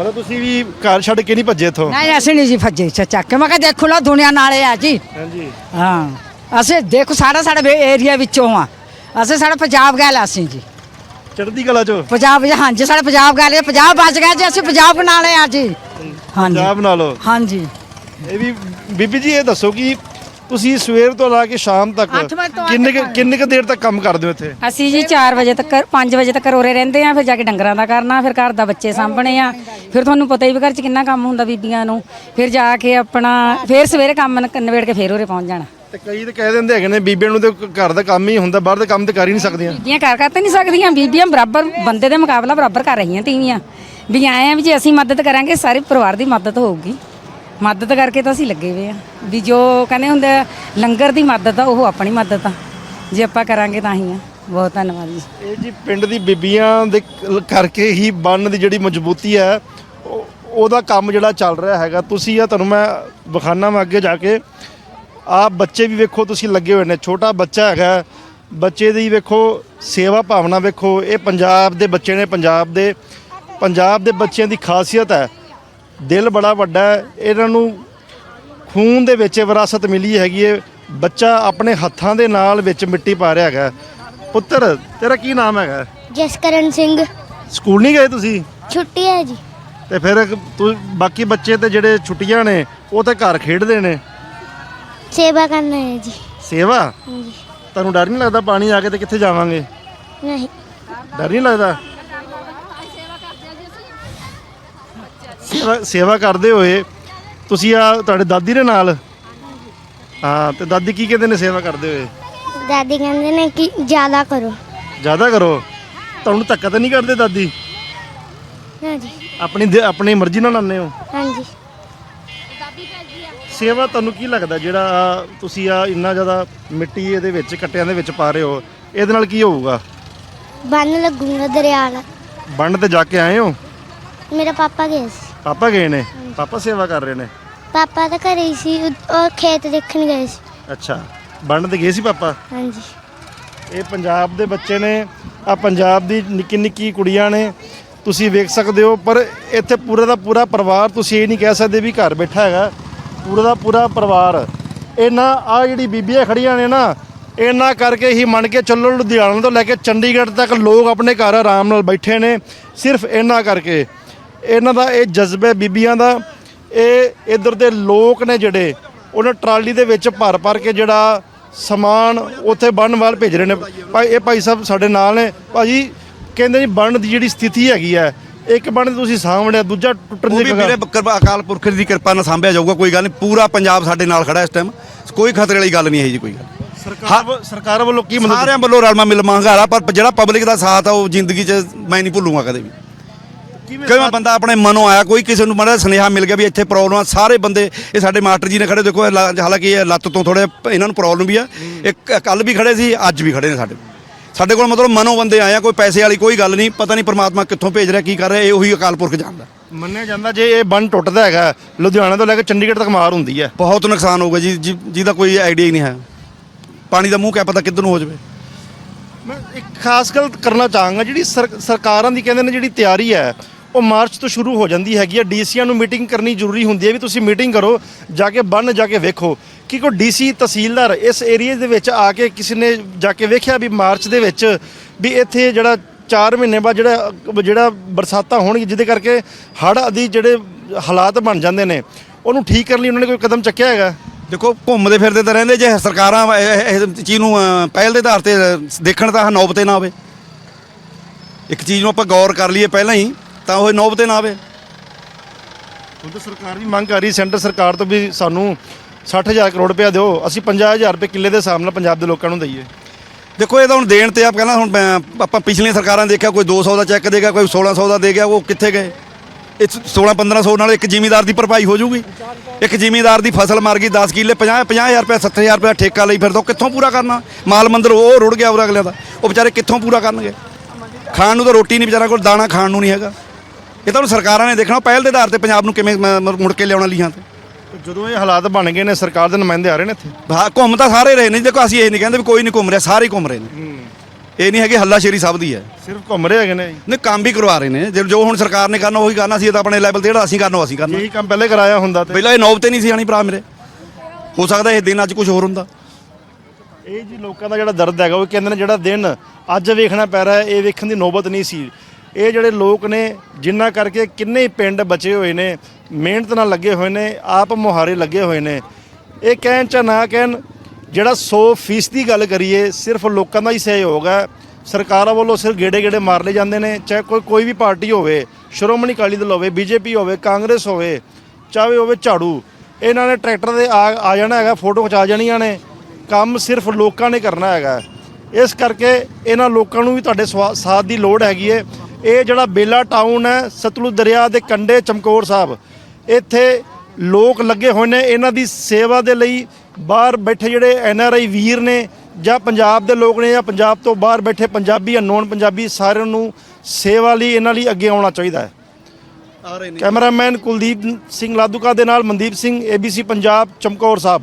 ਮਤਲਬ ਤੁਸੀਂ ਵੀ ਘਰ ਛੱਡ ਕੇ ਨਹੀਂ ਭੱਜੇ ਇੱਥੋਂ? ਨਹੀਂ ਅਸੀਂ ਨਹੀਂ ਜੀ ਭੱਜੇ ਚ ਚੱਕ ਕੇ। ਮੈਂ ਕਿਹਾ ਦੇਖੋ ਲੋ ਦੁਨੀਆ ਨਾਲੇ ਆ ਜੀ। ਹਾਂਜੀ। ਹਾਂ। ਅਸੀਂ ਦੇਖੋ ਸਾਡਾ ਸਾਡੇ ਏਰੀਆ ਵਿੱਚੋਂ ਆ। ਅਸੀਂ ਸਾਡਾ ਪੰਜਾਬ ਗੱਲ ਅਸੀਂ ਜੀ। ਚੜ੍ਹਦੀ ਕਲਾ ਚੋਂ? ਪੰਜਾਬ ਹਾਂਜੀ ਸਾਡਾ ਪੰਜਾਬ ਗੱਲ ਹੈ ਪੰਜਾਬ ਬਚ ਗਿਆ ਜੀ ਅਸੀਂ ਪੰਜਾਬ ਨਾਲੇ ਆ ਜੀ। ਹਾਂਜੀ। ਪੰਜਾਬ ਨਾਲੋਂ? ਹਾਂਜੀ। ਇਹ ਵੀ ਬੀਬੀ ਜੀ ਇਹ ਦੱਸੋ ਕਿ ਤੁਸੀਂ ਸਵੇਰ ਤੋਂ ਲਾ ਕੇ ਸ਼ਾਮ ਤੱਕ ਅੱਠ ਵਜੇ ਤੋਂ ਕਿੰਨੇ ਕੁ- ਕਿੰਨੇ ਕੁ ਦੇਰ ਤੱਕ ਕੰਮ ਕਰਦੇ ਹੋ ਇੱਥੇ? ਅਸੀਂ ਜੀ 4 ਵਜੇ ਤੱਕ 5 ਵਜੇ ਤੱਕ ਉਰੇ ਰਹਿੰਦੇ ਆ ਫਿਰ ਜਾ ਕੇ ਡੰਗਰਾਂ ਦਾ ਕਰਨਾ ਫਿਰ ਘਰ ਦਾ ਬੱਚੇ ਸਾਂਭਣੇ ਆ। ਫਿਰ ਤੁਹਾਨੂੰ ਪਤਾ ਹੀ ਵੀ ਘਰ 'ਚ ਕਿੰਨਾ ਕੰਮ ਹੁੰਦਾ ਬੀਬੀਆਂ ਨੂੰ। ਫਿਰ ਜਾ ਕੇ ਆਪਣਾ ਫਿਰ ਸਵੇਰੇ ਕੰਮ ਨ- ਨਿਬੇੜ ਕੇ ਫਿਰ ਉਰੇ ਪਹੁੰਚ ਜਾਣਾ। ਤੇ ਕਈ ਤਾਂ ਕਹਿ ਦਿੰਦੇ ਹੈਗੇ ਨੇ ਬੀਬੀਆਂ ਨੂੰ ਤੇ ਘਰ ਦਾ ਕੰਮ ਹੀ ਹੁੰਦਾ ਬਾਹਰ ਦੇ ਕੰਮ ਤੇ ਕਰ ਹੀ ਨਹੀਂ ਸਕਦੀਆਂ। ਬੀਬੀਆਂ ਕਰ ਕਰ ਤਾਂ ਨਹੀਂ ਸਕਦੀਆਂ ਬੀਬੀਆਂ ਬਰਾਬਰ ਬੰਦੇ ਦੇ ਮੁਕਾਬਲਾ ਬਰਾਬਰ ਕਰ ਰਹੀਆਂ ਤੀਵੀਆਂ। ਵੀ ਆਏ ਆ ਵੀ ਜੇ ਅਸੀਂ ਮਦਦ ਕਰਾਂਗੇ ਸਾਰੇ ਪਰਿਵਾਰ ਦੀ ਮਦਦ ਹੋਊਗੀ। ਮਦਦ ਕਰਕੇ ਤਾਂ ਅਸੀਂ ਲੱਗੇ ਹੋਏ ਆ। ਵੀ ਜੋ ਕਹਿੰਦੇ ਹੁੰਦੇ ਆ, ਲੰਗਰ ਦੀ ਮਦਦ ਆ ਉਹ ਆਪਣੀ ਮਦਦ ਆ। ਜੇ ਆਪਾਂ ਕਰਾਂਗੇ ਤਾਂ ਹੀ ਆ। ਬਹੁਤ ਧੰਨਵਾਦ ਜੀ। ਇਹ ਜੀ ਪਿੰਡ ਦੀ ਬੀਬੀਆਂ ਦੇ ਕ- ਕਰਕੇ ਹੀ ਬੰਨ ਦੀ ਜਿਹੜੀ ਮਜ਼ਬੂਤੀ ਹੈ, ਉਹ- ਉਹਦਾ ਕੰਮ ਜਿਹੜਾ ਚੱਲ ਰਿਹਾ ਹੈਗਾ। ਤੁਸੀਂ ਆ, ਤੁਹਾਨੂੰ ਮੈਂ ਵਿਖਾਣਾ ਮੈਂ ਅੱਗੇ ਜਾ ਕੇ। ਆਪ ਬੱਚੇ ਵੀ ਵੇਖੋ, ਤੁਸੀਂ ਲੱਗੇ ਹੋਏ ਨੇ। ਛੋਟਾ ਬੱਚਾ ਹੈਗਾ। ਬੱਚੇ ਦੀ ਵੇਖੋ, ਸੇਵਾ ਭਾਵਨਾ ਵੇਖੋ। ਇਹ ਪੰਜਾਬ ਦੇ ਬੱਚੇ ਨੇ, ਪੰਜਾਬ ਦੇ ਪੰਜਾਬ ਦੇ ਬੱਚਿਆਂ ਦੀ ਖਾਸੀਅਤ ਹੈ। ਦਿਲ ਬੜਾ ਵੱਡਾ ਹੈ। ਇਹਨਾਂ ਨੂੰ ਖੂਨ ਦੇ ਵਿੱਚ ਵਿਰਾਸਤ ਮਿਲੀ ਹੈਗੀ ਹੈ। ਬੱਚਾ ਆਪਣੇ ਹੱਥਾਂ ਦੇ ਨਾਲ ਵਿੱਚ ਮਿੱਟੀ ਪਾ ਰਿਹਾ ਹੈਗਾ। ਪੁੱਤਰ ਤੇਰਾ ਕੀ ਨਾਮ ਹੈਗਾ? ਜਸਕਰਨ ਸਿੰਘ। ਸਕੂਲ ਨਹੀਂ ਗਏ ਤੁਸੀਂ? ਛੁੱਟੀ ਹੈ ਜੀ। ਤੇ ਫਿਰ ਤੂੰ ਬਾਕੀ ਬੱਚੇ ਤੇ ਜਿਹੜੇ ਛੁੱਟੀਆਂ ਨੇ ਉਹ ਤੇ ਘਰ ਖੇਡਦੇ ਨੇ? ਸੇਵਾ ਕਰਨਾ ਹੈ ਜੀ। ਸੇਵਾ? ਹਾਂਜੀ। ਤੁਹਾਨੂੰ ਡਰ ਨਹੀਂ ਲੱਗਦਾ ਪਾਣੀ ਆ ਕੇ ਤੇ ਕਿੱਥੇ ਜਾਵਾਂਗੇ? ਨਹੀਂ। ਡਰ ਨਹੀਂ ਲੱਗਦਾ? ਸੇਵਾ ਸੇਵਾ ਕਰਦੇ ਹੋਏ ਤੁਸੀਂ ਆ ਤੁਹਾਡੇ ਦਾਦੀ ਦੇ ਨਾਲ? ਹਾਂ ਤੇ ਦਾਦੀ ਕੀ ਕਹਿੰਦੇ ਨੇ ਸੇਵਾ ਕਰਦੇ ਹੋਏ? ਦਾਦੀ ਕਹਿੰਦੇ ਨੇ ਕਿ ਜ਼ਿਆਦਾ ਕਰੋ। ਜ਼ਿਆਦਾ ਕਰੋ? ਤੁਹਾਨੂੰ ਧੱਕਾ ਤਾਂ ਨਹੀਂ ਕਰਦੇ ਦਾਦੀ? ਨਾ ਜੀ ਆਪਣੀ ਦੇ- ਆਪਣੀ ਮਰਜ਼ੀ ਨਾਲ ਆਉਂਦੇ ਹੋ? ਹਾਂਜੀ। ਸੇਵਾ ਤੁਹਾਨੂੰ ਕੀ ਲੱਗਦਾ ਜਿਹੜਾ ਆਹ ਤੁਸੀਂ ਆ ਇੰਨਾ ਜ਼ਿਆਦਾ ਮਿੱਟੀ ਇਹਦੇ ਵਿੱਚ ਕੱਟਿਆਂ ਦੇ ਵਿੱਚ ਪਾ ਰਹੇ ਹੋ ਇਹਦੇ ਨਾਲ ਕੀ ਹੋਊਗਾ? ਬੰਨ ਲੱਗੂਗਾ ਦਰਿਆ ਨਾਲ ਬੰਨ ਤੇ ਜਾ ਕੇ ਆਏ ਹੋ? ਮੇਰਾ ਪਾਪਾ ਗਿਆ ਸੀ। ਪਾਪਾ ਗਏ ਨੇ? ਪਾਪਾ ਸੇਵਾ ਕਰ ਰਹੇ ਨੇ? ਪਾਪਾ ਤਾਂ ਘਰੇ ਹੀ ਸੀ ਉਹ ਖੇਤ ਦੇਖਣ ਗਏ ਸੀ। ਅੱਛਾ। ਬੰਨ ਤੇ ਗਏ ਸੀ ਪਾਪਾ? ਹਾਂਜੀ। ਇਹ ਪੰਜਾਬ ਦੇ ਬੱਚੇ ਨੇ ਆ ਪੰਜਾਬ ਦੀ ਨਿੱਕੀ ਨਿੱਕੀ ਕੁੜੀਆਂ ਨੇ ਤੁਸੀਂ ਵੇਖ ਸਕਦੇ ਹੋ ਪਰ ਇੱਥੇ ਪੂਰੇ ਦਾ ਪੂਰਾ ਪਰਿਵਾਰ ਤੁਸੀਂ ਇਹ ਨਹੀਂ ਕਹਿ ਸਕਦੇ ਵੀ ਘਰ ਬੈਠਾ ਹੈਗਾ ਪੂਰਾ ਦਾ ਪੂਰਾ ਪਰਿਵਾਰ। ਇਹਨਾਂ ਆ ਜਿਹੜੀ ਬੀਬੀਆਂ ਖੜੀਆਂ ਨੇ ਨਾ ਇਹਨਾਂ ਕਰਕੇ ਹੀ ਮੰਨ ਕੇ ਚੱਲੋ ਲੁਧਿਆਣਾ ਤੋਂ ਲੈ ਕੇ ਚੰਡੀਗੜ੍ਹ ਤੱਕ ਲੋਕ ਆਪਣੇ ਘਰ ਆਰਾਮ ਨਾਲ ਬੈਠੇ ਨੇ ਸਿਰਫ ਇਹਨਾਂ ਕਰਕੇ। ਇਹਨਾਂ ਦਾ ਇਹ ਜਜ਼ਬੇ ਬੀਬੀਆਂ ਦਾ। ਇਹ ਇਧਰ ਦੇ ਲੋਕ ਨੇ ਜਿਹੜੇ ਉਹਨਾਂ ਟਰਾਲੀ ਦੇ ਵਿੱਚ ਭਰ ਭਰ ਕੇ ਜਿਹੜਾ ਸਮਾਨ ਉੱਥੇ ਬੰਨ ਵੱਲ ਭੇਜ ਰਹੇ ਨੇ। ਭਾਈ ਇਹ ਭਾਈ ਸਾਹਿਬ ਸਾਡੇ ਨਾਲ ਨੇ। ਭਾਜੀ ਕਹਿੰਦੇ ਜੀ ਬੰਨ ਦੀ ਜਿਹੜੀ ਸਥਿਤੀ ਹੈਗੀ ਹੈ ਇੱਕ ਬੰਨ ਤੁਸੀਂ ਸਾਹਮਣੇ ਦੂਜਾ ਟੁੱਟਣ ਉਹ ਦੀ ਵੀਰੇ ਕਿਰਪਾ ਅਕਾਲ ਪੁਰਖ ਦੀ ਕਿਰਪਾ ਨਾਲ ਸਾਂਭਿਆ ਜਾਊਗਾ ਕੋਈ ਗੱਲ ਨਹੀਂ। ਪੂਰਾ ਪੰਜਾਬ ਸਾਡੇ ਨਾਲ ਖੜਾ ਇਸ ਟਾਈਮ ਕੋਈ ਖਤਰੇ ਵਾਲੀ ਗੱਲ ਨਹੀਂ ਹੈ ਜੀ ਕੋਈ ਗੱਲ ਸਰਕਾਰ ਸਰਕਾਰ ਵੱਲੋਂ ਕੀ ਮਦਦ ਸਾਰਿਆਂ ਵੱਲੋਂ ਰਲਮਾ ਮਿਲ ਮੰਗਾਰਾ ਪਰ ਜਿਹੜਾ ਪਬਲਿਕ ਦਾ ਸਾਥ ਆ ਉਹ ਜ਼ਿੰਦਗੀ 'ਚ ਮੈਂ ਨਹੀਂ ਭੁੱਲੂਗਾ ਕਦੇ ਵੀ। ਕਿਵੇਂ ਬੰਦਾ ਆਪਣੇ ਮਨੋਂ ਆਇਆ ਕੋਈ ਕਿਸੇ ਨੂੰ ਮਾੜਾ ਸੁਨੇਹਾ ਮਿਲ ਗਿਆ ਵੀ ਇੱਥੇ ਪ੍ਰੋਬਲਮ ਆ ਸਾਰੇ ਬੰਦੇ ਇਹ ਸਾਡੇ ਮਾਸਟਰ ਜੀ ਨੇ ਖੜੇ ਦੇਖੋ ਇਹ ਲਾ- ਹਾਲਾਂਕਿ ਇਹ ਲੱਤ ਤੋਂ ਥੋੜੇ ਇਹਨਾਂ ਨੂੰ ਪ੍ਰੋਬਲਮ ਵੀ ਆ। ਇੱਕ ਕੱਲ ਵੀ ਖੜੇ ਸੀ ਅੱਜ ਵੀ ਖੜੇ ਨੇ ਸਾਡੇ ਸਾਡੇ ਕੋਲ ਮਤਲਬ ਮਨੋਂ ਬੰਦੇ ਆਏ ਆ ਕੋਈ ਪੈਸੇ ਵਾਲੀ ਕੋਈ ਗੱਲ ਨਹੀਂ ਪਤਾ ਨਹੀਂ ਪ੍ਰਮਾਤਮਾ ਕਿੱਥੋਂ ਭੇਜ ਰਿਹਾ ਕੀ ਕਰ ਰਿਹਾ ਇਹ ਉਹੀ ਅਕਾਲ ਪੁਰਖ ਜਾਣਦਾ ਮੰਨਿਆ ਜਾਂਦਾ ਜੇ ਇਹ ਬੰਨ ਟੁੱਟਦਾ ਹੈਗਾ ਲੁਧਿਆਣਾ ਤੋਂ ਲੈ ਕੇ ਚੰਡੀਗੜ੍ਹ ਤੱਕ ਮਾਰ ਹੁੰਦੀ ਹੈ। ਬਹੁਤ ਨੁਕਸਾਨ ਹੋਊਗਾ ਜੀ ਜਿ- ਜਿਹਦਾ ਕੋਈ ਆਈਡੀਆ ਹੀ ਨਹੀਂ ਹੈ। ਪਾਣੀ ਦਾ ਮੂੰਹ ਕਿਆ ਪਤਾ ਕਿੱਧਰ ਨੂੰ ਹੋ ਜਾਵੇ। ਮੈਂ ਇੱਕ ਖਾਸ ਗੱਲ ਕਰਨਾ ਚਾਹਾਂਗਾ ਜਿਹੜੀ ਸਰ- ਸਰਕਾਰਾਂ ਦੀ ਕਹਿੰਦੇ ਨੇ ਜਿਹੜੀ ਤਿਆਰੀ ਹੈ ਉਹ ਮਾਰਚ ਤੋਂ ਸ਼ੁਰੂ ਹੋ ਜਾਂਦੀ ਹੈਗੀ ਹੈ ਡੀਸੀਆਂ ਨੂੰ ਮੀਟਿੰਗ ਕਰਨੀ ਜ਼ਰੂਰੀ ਹੁੰਦੀ ਹੈ ਵੀ ਤੁਸੀਂ ਮੀਟਿੰਗ ਕਰੋ, ਜਾ ਕੇ ਬੰਨ, ਜਾ ਕੇ ਵੇਖੋ। ਕਿ ਕੋਈ ਡੀਸੀ ਤਹਿਸੀਲਦਾਰ ਇਸ ਏਰੀਆ ਦੇ ਵਿੱਚ ਆ ਕੇ ਕਿਸੇ ਨੇ ਜਾ ਕੇ ਵੇਖਿਆ ਵੀ ਮਾਰਚ ਦੇ ਵਿੱਚ ਵੀ ਇੱਥੇ ਜਿਹੜਾ 4 ਮਹੀਨੇ ਬਾਅਦ ਜਿਹੜਾ ਜਿਹੜਾ ਬਰਸਾਤਾਂ ਹੋਣਗੀਆਂ, ਜਿਹਦੇ ਕਰਕੇ ਹੜ੍ਹ ਆਦਿ ਜਿਹੜੇ ਹਾਲਾਤ ਬਣ ਜਾਂਦੇ ਨੇ, ਉਹਨੂੰ ਠੀਕ ਕਰਨ ਲਈ ਉਹਨਾਂ ਨੇ ਕੋਈ ਕਦਮ ਚੱਕਿਆ ਹੈਗਾ? ਦੇਖੋ, ਘੁੰਮਦੇ ਫਿਰਦੇ ਤਾਂ ਰਹਿੰਦੇ, ਜੇ ਸਰਕਾਰਾਂ ਇਹ- ਚੀਜ਼ ਨੂੰ ਪਹਿਲ ਦੇ ਆਧਾਰ ਤੇ ਦੇਖਣ ਤਾਂ ਨੌਬਤੇ ਨਾ ਆਵੇ। ਇੱਕ ਚੀਜ਼ ਨੂੰ ਆਪਾਂ ਗੌਰ ਕਰ ਲਈਏ ਪਹਿਲਾਂ ਹੀ ਤਾਂ ਉਹ ਨੌਬਤੇ ਨਾ ਆਵੇ। ਹੁਣ ਤਾਂ ਸਰਕਾਰ ਵੀ ਮੰਗ ਕਰ ਰਹੀ ਸੈਂਟਰ ਸਰਕਾਰ ਤੋਂ ਵੀ ਸਾਨੂੰ 60000 ਕਰੋੜ ਰੁਪਇਆ ਦਿਓ। ਅਸੀਂ 50000 ਰੁਪਏ ਕਿੱਲੇ ਦੇ ਹਿਸਾਬ ਨਾਲ ਪੰਜਾਬ ਦੇ ਲੋਕਾਂ ਨੂੰ ਦਈਏ। ਦੇਖੋ ਇਹ ਤਾਂ ਹੁਣ ਦੇਣ ਤੇ ਆਪ ਕਹਿੰਦਾ ਹੁਣ ਮੈਂ- ਆਪਾਂ ਪਿਛਲੀਆਂ ਸਰਕਾਰਾਂ ਦੇਖਿਆ ਕੋਈ 200 ਦਾ ਚੈੱਕ ਦੇਗਾ ਕੋਈ 1600 ਦਾ ਦੇ ਗਿਆ ਉਹ ਕਿੱਥੇ ਗਏ? ਇਹ 16 1500 ਨਾਲ ਇੱਕ ਜ਼ਿਮੀਦਾਰ ਦੀ ਭਰਪਾਈ ਹੋ ਜਾਊਗੀ। ਇੱਕ ਜ਼ਿਮੀਦਾਰ ਦੀ ਫਸਲ ਮਰ ਗਈ 10 ਕਿੱਲੇ 50 50000 ਰੁਪਏ 70000 ਰੁਪਏ ਠੇਕਾ ਲਈ ਫਿਰਦਾ ਉਹ ਕਿੱਥੋਂ ਪੂਰਾ ਕਰਨਾ? ਮਾਲ ਮੰਦਰ ਉਹ ਰੁੜ ਗਿਆ ਉਹ ਅਗਲੇ ਦਾ। ਉਹ ਵਿਚਾਰੇ ਕਿੱਥੋਂ ਪੂਰਾ ਕਰਨਗੇ? ਖਾਣ ਨੂੰ ਤਾਂ ਰੋਟੀ ਨਹੀਂ ਵਿਚਾਰਾ ਕੋਲ ਦਾਣਾ ਖਾਣ ਨੂੰ ਨਹੀਂ ਹੈਗਾ। ਇਹ ਤਾਂ ਹੁਣ ਸਰਕਾਰਾਂ ਨੇ ਦੇਖਣਾ ਪਹਿਲ ਦੇ ਆਧਾਰ ਤੇ ਪੰਜਾਬ ਨੂੰ ਕਿਵੇਂ ਮ- ਮ- ਮੁੜ ਕੇ ਲਿਆਉਣਾ ਲੀਹਾਂ ਤੇ। ਜਦੋਂ ਇਹ ਹਾਲਾਤ ਬਣ ਗਏ ਨੇ ਸਰਕਾਰ ਦੇ ਨੁਮਾਇੰਦੇ ਆ ਰਹੇ ਨੇ ਇੱਥੇ? ਹਾਂ ਘੁੰਮ ਤਾਂ ਸਾਰੇ ਰਹੇ ਨੇ ਦੇਖੋ ਅਸੀਂ ਇਹ ਨਹੀਂ ਕਹਿੰਦੇ ਵੀ ਕੋਈ ਨਹੀਂ ਘੁੰਮ ਰਿਹਾ ਸਾਰੇ ਹੀ ਘੁੰਮ ਰਹੇ ਨੇ। ਇਹ ਨਹੀਂ ਹੈਗੇ ਹੱਲਾਸ਼ੇਰੀ ਸਭ ਦੀ ਹੈ। ਸਿਰਫ ਘੁੰਮ ਰਹੇ ਹੈਗੇ ਨੇ ਨਹੀਂ ਕੰਮ ਵੀ ਕਰਵਾ ਰਹੇ ਨੇ। ਜੇ- ਜੋ ਹੁਣ ਸਰਕਾਰ ਨੇ ਕਰਨਾ ਉਹੀ ਕਰਨਾ ਸੀ ਤਾਂ ਆਪਣੇ ਲੈਵਲ ਤੇ ਜਿਹੜਾ ਅਸੀਂ ਕਰਨਾ ਉਹ ਅਸੀਂ ਕਰਨਾ। ਇਹੀ ਕੰਮ ਪਹਿਲੇ ਕਰਾਇਆ ਹੁੰਦਾ ਤੇ। ਪਹਿਲਾਂ ਇਹ ਨੌਬ ਤੇ ਨਹੀਂ ਸੀ ਆਣੀ ਭਰਾ ਮੇਰੇ। ਹੋ ਸਕਦਾ ਇਹ ਦਿਨ ਅੱਜ ਕੁਝ ਹੋਰ ਹੁੰਦਾ। ਇਹ ਜੀ ਲੋਕਾਂ ਦਾ ਜਿਹੜਾ ਦਰਦ ਹੈਗਾ ਉਹ ਕਹਿੰਦੇ ਨੇ ਜਿਹੜਾ ਦਿਨ ਅੱਜ ਵੇਖਣਾ ਪੈ ਰਿਹਾ ਹੈ, ਇਹ ਵੇਖਣ ਦੀ ਨੌਬਤ ਨਹੀਂ ਸੀ। ਇਹ ਜਿਹੜੇ ਲੋਕ ਨੇ ਜਿੰਨਾ ਕਰਕੇ ਕਿੰਨੇ ਹੀ ਪਿੰਡ ਬਚੇ ਹੋਏ ਨੇ, ਮਿਹਨਤ ਨਾਲ ਲੱਗੇ ਹੋਏ ਨੇ, ਆਪ ਮੁਹਾਰੇ ਲੱਗੇ ਹੋਏ ਨੇ। ਇਹ ਕਹਿਣ ਚ ਨਾ ਕਹਿਣ, ਜਿਹੜਾ 100% ਦੀ ਗੱਲ ਕਰੀਏ, ਸਿਰਫ ਲੋਕਾਂ ਦਾ ਹੀ ਸਹਿਯੋਗ ਹੈ। ਸਰਕਾਰਾਂ ਵੱਲੋਂ ਸਿਰਫ ਗੇੜੇ ਗੇੜੇ ਮਾਰ ਲਏ ਜਾਂਦੇ ਨੇ, ਚਾਹੇ ਕੋਈ ਕੋਈ ਵੀ ਪਾਰਟੀ ਹੋਵੇ, ਸ਼੍ਰੋਮਣੀ ਅਕਾਲੀ ਦਲ ਹੋਵੇ, ਬੀਜੇਪੀ ਹੋਵੇ, ਕਾਂਗਰਸ ਹੋਵੇ, ਚਾਹੇ ਹੋਵੇ ਝਾੜੂ, ਇਹਨਾਂ ਨੇ ਟਰੈਕਟਰ ਦੇ ਆ ਆ ਜਾਣਾ ਹੈਗਾ, ਫੋਟੋ ਖਿਚਾ ਜਾਣੀਆਂ ਨੇ। ਕੰਮ ਸਿਰਫ ਲੋਕਾਂ ਨੇ ਕਰਨਾ ਹੈਗਾ। ਇਸ ਕਰਕੇ ਇਹਨਾਂ ਲੋਕਾਂ ਨੂੰ ਵੀ ਤੁਹਾਡੇ ਸਵਾ- ਸਾਥ ਦੀ ਲੋੜ ਹੈਗੀ ਹੈ ਇਹ ਜਿਹੜਾ ਬੇਲਾ ਟਾਊਨ ਹੈ ਸਤਲੁਜ ਦਰਿਆ ਦੇ ਕੰਢੇ ਚਮਕੌਰ ਸਾਹਿਬ ਇੱਥੇ ਲੋਕ ਲੱਗੇ ਹੋਏ ਨੇ ਇਹਨਾਂ ਦੀ ਸੇਵਾ ਦੇ ਲਈ ਬਾਹਰ ਬੈਠੇ ਜਿਹੜੇ ਐਨ ਆਰ ਆਈ ਵੀਰ ਨੇ ਜਾਂ ਪੰਜਾਬ ਦੇ ਲੋਕ ਨੇ ਜਾਂ ਪੰਜਾਬ ਤੋਂ ਬਾਹਰ ਬੈਠੇ ਪੰਜਾਬੀ ਅਨਨੋਨ ਪੰਜਾਬੀ ਸਾਰਿਆਂ ਨੂੰ ਸੇਵਾ ਲਈ ਇਹਨਾਂ ਲਈ ਅੱਗੇ ਆਉਣਾ ਚਾਹੀਦਾ ਹੈ। ਕੈਮਰਾਮੈਨ ਕੁਲਦੀਪ ਸਿੰਘ ਲਾਦੂਕਾ ਦੇ ਨਾਲ ਮਨਦੀਪ ਸਿੰਘ ਏਬੀਸੀ ਪੰਜਾਬ ਚਮਕੌਰ ਸਾਹਿਬ।